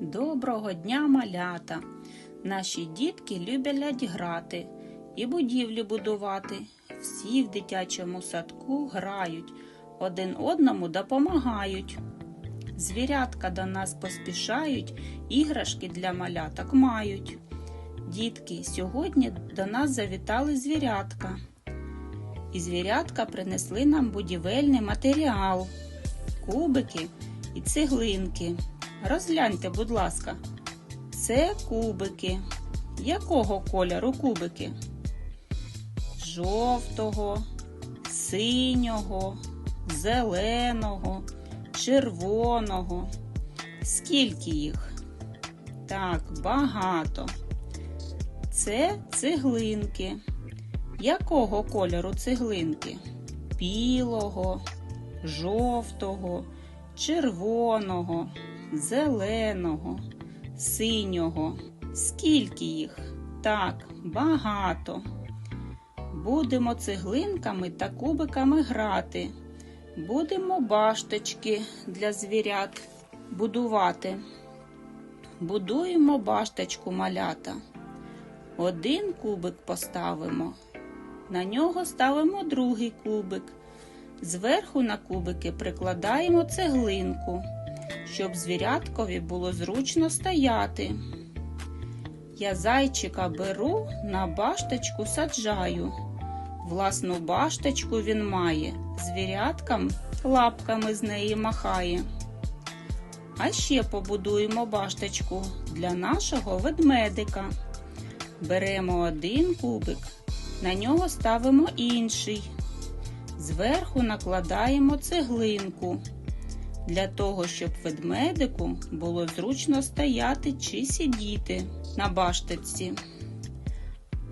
Доброго дня, малята! Наші дітки люблять грати і будівлі будувати. Всі в дитячому садку грають, один одному допомагають. Звірятка до нас поспішають, іграшки для маляток мають. Дітки, сьогодні до нас завітали звірятка. І звірятка принесли нам будівельний матеріал, кубики і цеглинки. Розгляньте, будь ласка, це кубики. Якого кольору кубики? Жовтого, синього, зеленого, червоного. Скільки їх? Так, багато. Це цеглинки. Якого кольору цеглинки? Білого, жовтого, червоного, зеленого, синього. Скільки їх? Так, багато. Будемо цеглинками та кубиками грати. Будемо башточки для звірят будувати. Будуємо башточку малята. Один кубик поставимо. На нього ставимо другий кубик. Зверху на кубики прикладаємо цеглинку, щоб звіряткові було зручно стояти. Я зайчика беру, на башточку саджаю. Власну башточку він має, звіряткам лапками з неї махає. А ще побудуємо башточку для нашого ведмедика. Беремо один кубик, на нього ставимо інший. Зверху накладаємо цеглинку для того, щоб ведмедику було зручно стояти чи сидіти на башточці.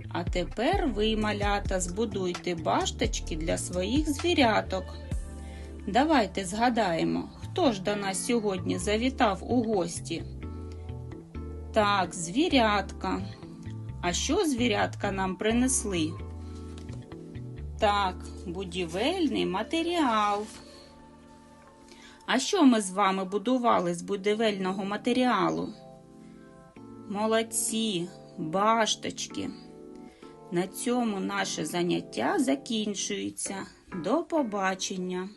А тепер ви, малята, збудуйте башточки для своїх звіряток. Давайте згадаємо, хто ж до нас сьогодні завітав у гості. Так, звірятка. А що звірятка нам принесли? Так, будівельний матеріал. А що ми з вами будували з будівельного матеріалу? Молодці, башточки. На цьому наше заняття закінчується. До побачення!